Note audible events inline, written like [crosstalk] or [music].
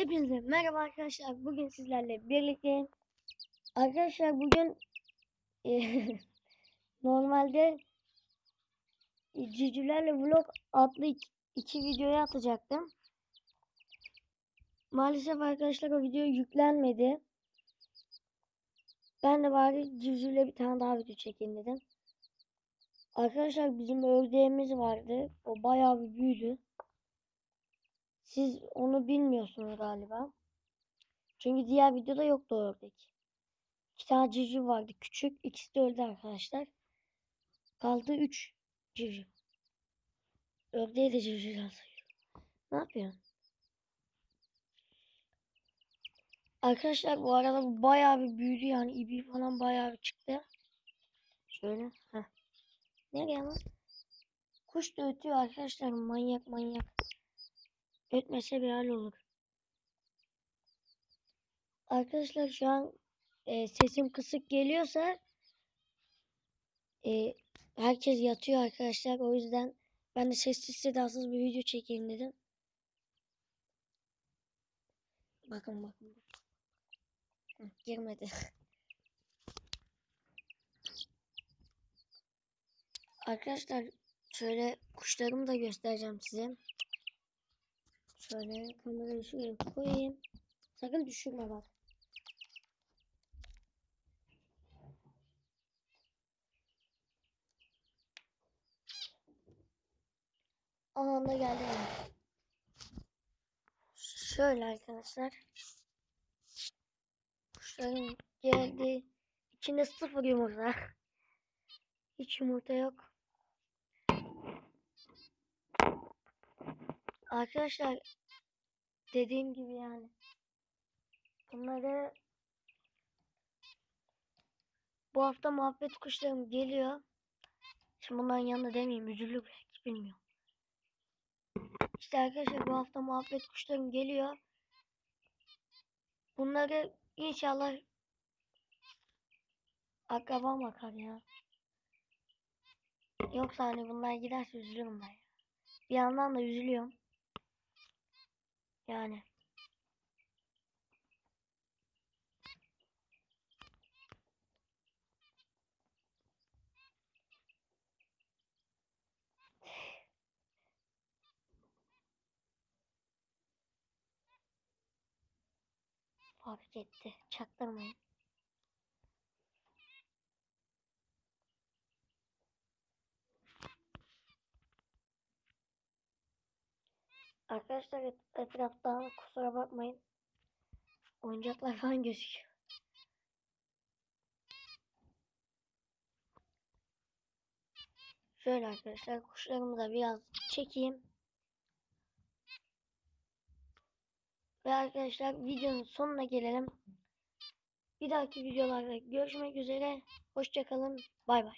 Hepinize merhaba arkadaşlar. Bugün sizlerle birlikte arkadaşlar bugün eee, [laughs] normalde e, civcivlerle vlog adlı iki, iki videoyu atacaktım. Maalesef arkadaşlar o video yüklenmedi. Ben de bari civcivle bir tane daha video çekeyim dedim. Arkadaşlar bizim ördeğimiz vardı. O bayağı bir büyüdü. Siz onu bilmiyorsunuz galiba. Çünkü diğer videoda yoktu ördek. İki tane civciv vardı küçük. İkisi de öldü arkadaşlar. Kaldı üç civciv. Ördeği de civcivden sayıyor. Ne yapıyorsun? Arkadaşlar bu arada bu bayağı bir büyüdü yani ibi falan bayağı bir çıktı. Şöyle. Heh. Nereye lan? Kuş da ötüyor arkadaşlar manyak manyak. Ötmese bir hal olur. Arkadaşlar şu an e, sesim kısık geliyorsa e, herkes yatıyor arkadaşlar. O yüzden ben de sessiz sedasız bir video çekeyim dedim. Bakın bakın. Hı, girmedi. [laughs] Arkadaşlar şöyle kuşlarımı da göstereceğim size. Şöyle kamerayı şuraya koyayım. Sakın düşürme bak. Anında geldi. Şöyle arkadaşlar. Kuşlarım geldi. İçinde sıfır yumurta. Hiç yumurta yok. Arkadaşlar dediğim gibi yani bunları bu hafta muhabbet kuşlarım geliyor. Şimdi bunların yanında demeyeyim üzülür belki bilmiyorum. İşte arkadaşlar bu hafta muhabbet kuşlarım geliyor. Bunları inşallah akrabam bakar ya. Yoksa hani bunlar giderse üzülürüm ben ya. Bir yandan da üzülüyorum. Yani. Fark etti. Çaktırmayın. Arkadaşlar et- etraftan kusura bakmayın. Oyuncaklar falan gözüküyor. Şöyle arkadaşlar kuşlarımı da biraz çekeyim. Ve arkadaşlar videonun sonuna gelelim. Bir dahaki videolarda görüşmek üzere. Hoşçakalın. Bay bay.